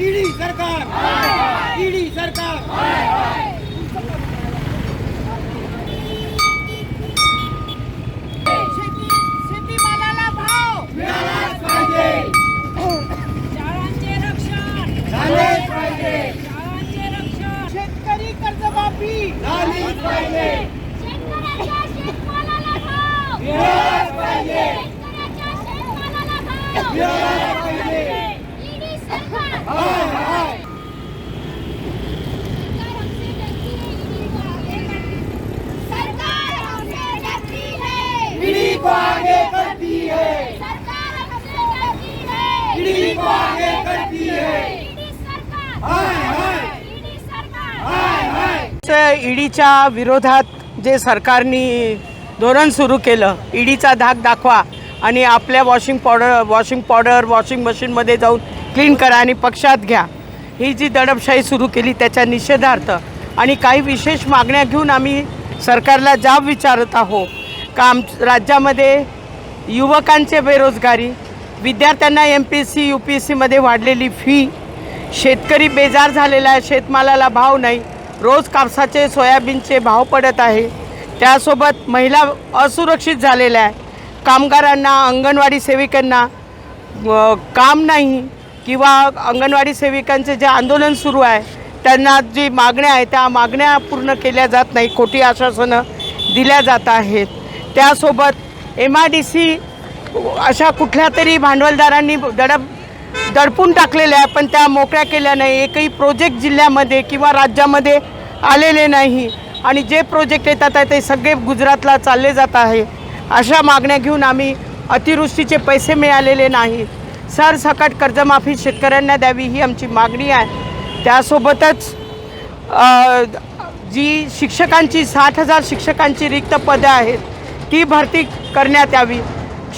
ED है सरकार ED सरकार ईडीच्या विरोधात जे सरकारने धोरण सुरू केलं ईडीचा धाक दाखवा. आणि आपल्या washing powder washing powder washing मशीनमध्ये जाऊन क्लीन करा आणि पक्षात घ्या. ही जी दडपशाही सुरू केली त्याच्या निषेधार्थ आणि काही विशेष मागण्या घेऊन आम्ही सरकारला जाब विचारत आहो का आम राज्यामध्ये युवकांचे बेरोजगारी विद्यार्थ्यांना M P S C U P S सीमध्ये वाढलेली फी शेतकरी बेजार झालेला आहे शेतमालाला भाव नाही रोज कापसाचे सोयाबीनचे भाव पडत आहे. त्यासोबत महिला असुरक्षित झालेल्या आहे. कामगारांना अंगणवाडी सेविकांना काम नाही किंवा अंगणवाडी सेविकांचे जे आंदोलन सुरू आहे त्यांना जी मागण्या आहे त्या मागण्या पूर्ण केल्या जात नाही खोटी आश्वासनं दिल्या जात आहेत. त्यासोबत एम आय डी सी अशा कुठल्या तरी भांडवलदारांनी दडप दडपून टाकलेल्या आहे पण त्या मोकळ्या केल्या नाही. एकही प्रोजेक्ट जिल्ह्यामध्ये किंवा राज्यामध्ये आलेले नाही. आणि जे प्रोजेक्ट येतात आहे ते सगळे गुजरातला चालले जात आहे. अशा मागण्या घेऊन आम्ही अतिवृष्टीचे पैसे मिळालेले नाही. सरसकट कर्जमाफी शेतकऱ्यांना द्यावी ही आमची मागणी आहे. त्यासोबतच जी शिक्षकांची साठ हजार शिक्षकांची रिक्त पदं आहेत ती भरती करण्यात यावी.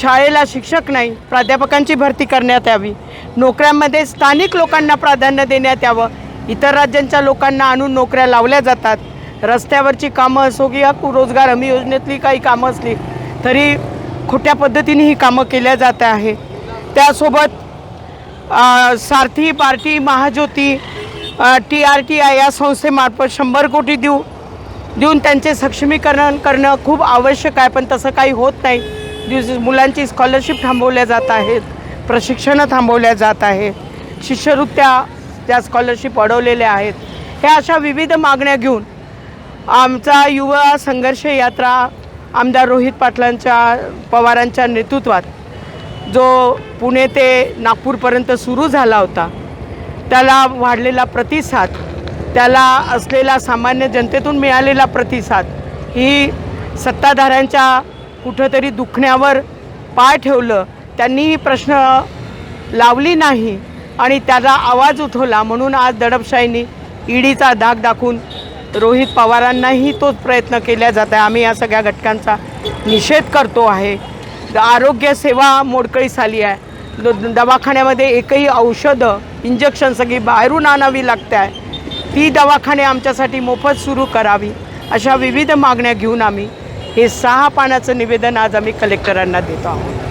शाळेला शिक्षक नाही प्राध्यापकांची भरती करण्यात यावी. नोकऱ्यांमध्ये स्थानिक लोकांना प्राधान्य देण्यात यावं. इतर राज्यांच्या लोकांना आणून नोकऱ्या लावल्या जातात. रस्त्यावरची कामं असो की रोजगार हमी योजनेतली काही कामं असली तरी खोट्या पद्धतीने ही कामं केल्या जात आहे. त्यासोबत Sarathi party Mahajyoti T R T I या संस्थेमार्फत शंभर कोटी देऊ देऊन त्यांचे सक्षमीकरण करणं खूप आवश्यक आहे पण तसं काही होत नाही. दिवस मुलांची स्कॉलरशिप थांबवल्या जात आहेत प्रशिक्षणं थांबवल्या जात आहेत शिष्यवृत्त्या त्या स्कॉलरशिप अडवलेल्या आहेत. ह्या अशा विविध मागण्या घेऊन आमचा युवा संघर्ष यात्रा आमदार रोहित पाटलांच्या पवारांच्या नेतृत्वात जो पुणे ते नागपूरपर्यंत सुरू झाला होता त्याला वाढलेला प्रतिसाद त्याला असलेला सामान्य जनतेतून मिळालेला प्रतिसाद ही सत्ताधाऱ्यांच्या कुठंतरी दुखण्यावर पाय ठेवलं. त्यांनीही प्रश्न लावली नाही आणि त्याला आवाज उठवला म्हणून आज दडपशाहीने ईडीचा दाग दाखवून रोहित पवारांनाही तोच प्रयत्न केला जात आहे. आम्ही या सगळ्या घटकांचा निषेध करतो आहे. आरोग्य सेवा मोडकळीस आली आहे. द- दवाखान्यामध्ये एकही औषधं इंजेक्शन सगळी बाहेरून आणावी लागते आहे. ती दवाखाने आमच्यासाठी मोफत सुरू करावी अशा विविध मागण्या घेऊन आम्ही हे सहा पानाचं निवेदन आज आम्ही कलेक्टरांना देतो आहोत.